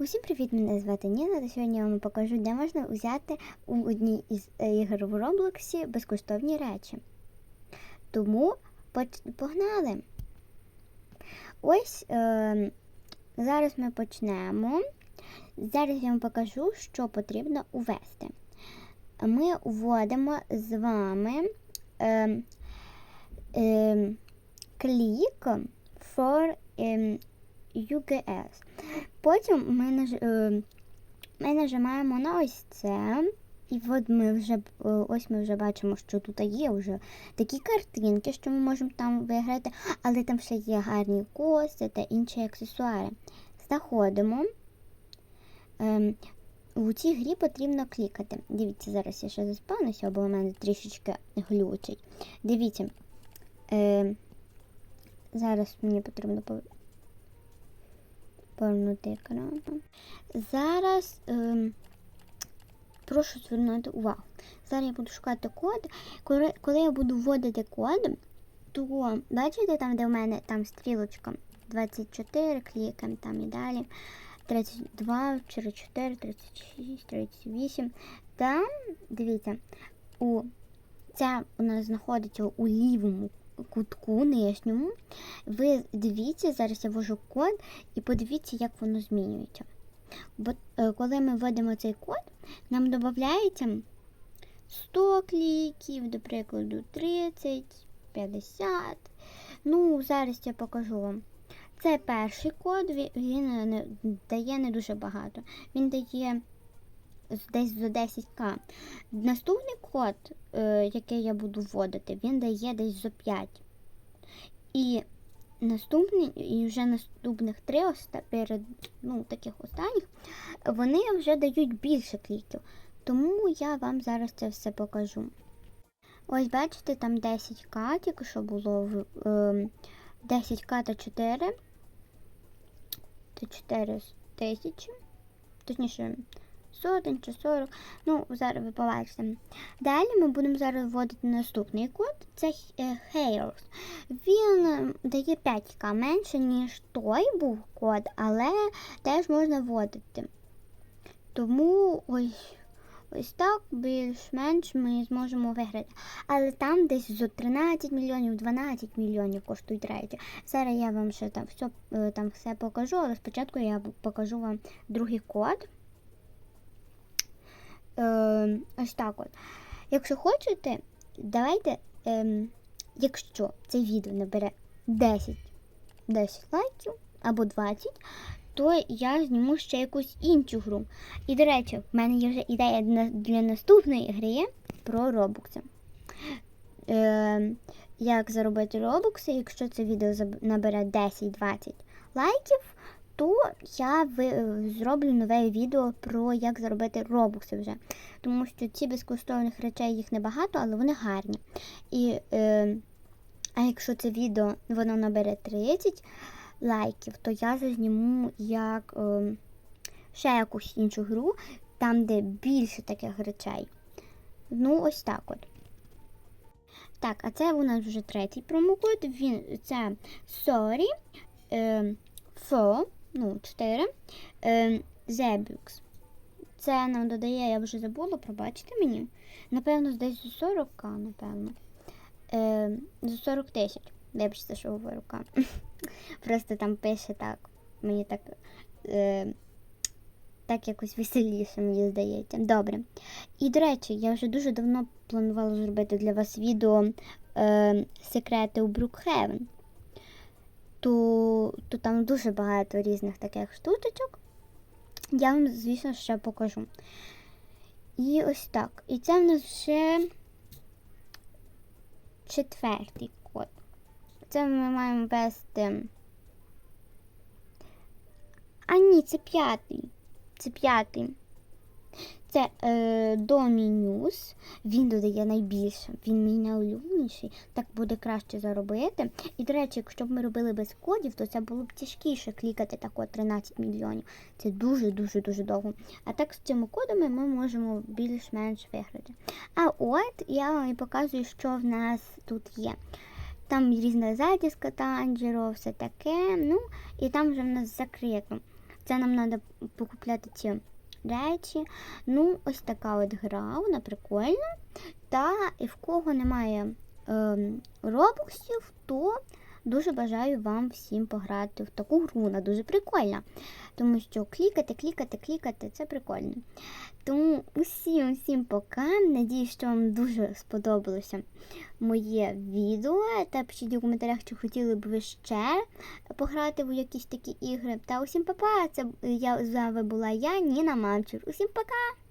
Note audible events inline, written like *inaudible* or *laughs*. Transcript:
Усім привіт! Мене звати Ніна. Та сьогодні я вам покажу, де можна взяти у одній із е, ігор в Роблоксі безкоштовні речі. Тому погнали! Ось е, зараз ми почнемо. Зараз я вам покажу, що потрібно увести. Ми вводимо з вами е, е, клік for UGS. Потім ми, наж... е, ми нажимаємо на ось це. І от ми вже е, ось ми вже бачимо, що тут є вже такі картинки, що ми можемо там виграти, але там ще є гарні коси та інші аксесуари. Знаходимо. Ем, у цій грі потрібно клікати. Дивіться, зараз я ще заспавнуся, бо у мене трішечки глючить. Дивіться. Е, зараз мені потрібно пов- повернути екран. Зараз ем, прошу звернути увагу. Зараз я буду шукати код. Коли, коли я буду вводити код, то бачите, там, де в мене там стрілочка 24, клікаємо там і далі. 32, 44, 36, 38. Там, дивіться, у ця у нас знаходиться у лівому кутку нижньому. Ви дивіться, зараз я ввожу код і подивіться, як воно змінюється. Бо е, коли ми вводимо цей код, нам додається 100 кліків, до прикладу, 30, 50. Ну, зараз я покажу вам. Це перший код, він, він дає не дуже багато. Він дає десь за 10к. Наступний код, е, який я буду вводити, він дає десь за 5. І наступний, і вже наступних три оста, перед, ну, таких останніх, вони вже дають більше кліків. Тому я вам зараз це все покажу. Ось бачите, там 10к, тільки що було в е, 10к та 4. Це 4 тисячі. Точніше, сотень чи 40. Ну, зараз ви побачите. Далі ми будемо зараз вводити наступний код. Це е, Hairs. Він е, дає 5к менше, ніж той був код, але теж можна вводити. Тому ось, ось так більш-менш ми зможемо виграти. Але там десь зо 13 мільйонів, 12 мільйонів коштують речі. Зараз я вам ще там все, там все покажу, але спочатку я покажу вам другий код. Ось так от. Якщо хочете, давайте, ем, якщо це відео набере 10, 10 лайків або 20, то я зніму ще якусь іншу гру. І, до речі, в мене є вже ідея для наступної гри про робокси. Е, як заробити робокси, якщо це відео набере 10-20 лайків, то я ви- зроблю нове відео про як заробити робокси вже. Тому що ці безкоштовних речей їх небагато, але вони гарні. І, е, а якщо це відео воно набере 30 лайків, то я зазніму як е, ще якусь іншу гру, там, де більше таких речей. Ну, ось так от. Так, а це у нас вже третій промокод. Він це sorry е, for, ну, 4 е, Zebux. Це нам додає, я вже забула, пробачте мені. Напевно, десь за 40к, напевно. Е, за 40 тисяч. Вибачте, що говорю к. *laughs* Просто там пише так. Мені так. Е, так якось веселіше, мені здається. Добре. І, до речі, я вже дуже давно планувала зробити для вас відео е, секрети у Брукхевен. То, то там дуже багато різних таких штучок. Я вам, звісно, ще покажу. І ось так. І це в нас вже четвертий код. Це ми маємо ввести. А ні, це п'ятий. Це п'ятий. Це е, Домінюс. Він додає найбільше. Він мій найулюбленіший. Так буде краще заробити. І, до речі, якщо б ми робили без кодів, то це було б тяжкіше клікати так 13 мільйонів. Це дуже-дуже дуже довго. А так з цими кодами ми можемо більш-менш виграти. А от я вам і показую, що в нас тут є. Там різна затіска танджеро, все таке. Ну, і там вже в нас закрито. Це нам треба покупляти ці речі. Ну, ось така от гра, вона прикольна. Та і в кого немає е, робоксів, то дуже бажаю вам всім пограти в таку гру. Вона дуже прикольна. Тому що клікати, клікати, клікати це прикольно. Тому усім, усім пока. Надіюсь, що вам дуже сподобалося моє відео. Та пишіть у коментарях, чи хотіли б ви ще пограти в якісь такі ігри. Та усім па-па! Це я з вами була я, Ніна Мамчур. Усім пока!